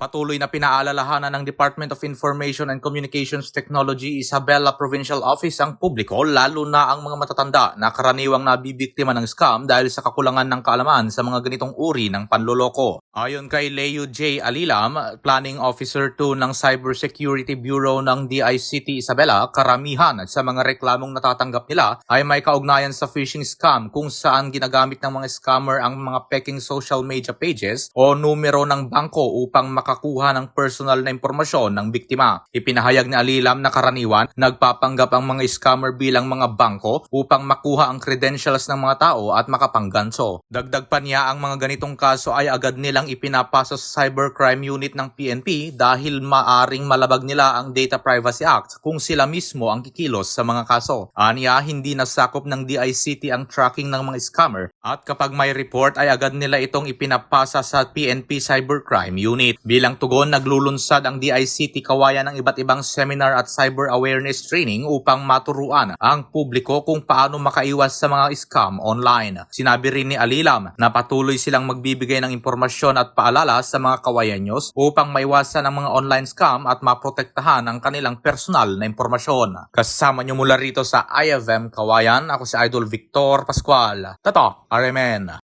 Patuloy na pinaalalahanan ng Department of Information and Communications Technology Isabela Provincial Office ang publiko lalo na ang mga matatanda na karaniwang nabibiktima ng scam dahil sa kakulangan ng kaalaman sa mga ganitong uri ng panloloko. Ayon kay Leo J. Alilam, Planning Officer 2 ng Cybersecurity Bureau ng DICT Isabela, karamihan sa mga reklamong natatanggap nila ay may kaugnayan sa phishing scam kung saan ginagamit ng mga scammer ang mga peking social media pages o numero ng bangko upang makakuha ng personal na impormasyon ng biktima. Ipinahayag ni Alilam na karaniwan, nagpapanggap ang mga scammer bilang mga bangko upang makuha ang credentials ng mga tao at makapangganso. Dagdag pa niya ang mga ganitong kaso ay agad nilang ipinapasa sa Cybercrime Unit ng PNP dahil maaring malabag nila ang Data Privacy Act kung sila mismo ang kikilos sa mga kaso. Aniya, hindi nasakop ng DICT ang tracking ng mga scammer at kapag may report ay agad nila itong ipinapasa sa PNP Cybercrime Unit. Bilang tugon, naglulunsad ang DICT kawayan ng iba't ibang seminar at cyber awareness training upang maturuan ang publiko kung paano makaiwas sa mga scam online. Sinabi rin ni Alilam na patuloy silang magbibigay ng impormasyon at paalala sa mga kawayan news upang maiwasan ang mga online scam at maprotektahan ang kanilang personal na impormasyon. Kasama nyo mula rito sa IFM Kawayan, ako si Idol Victor Pascual. Tato, RMN.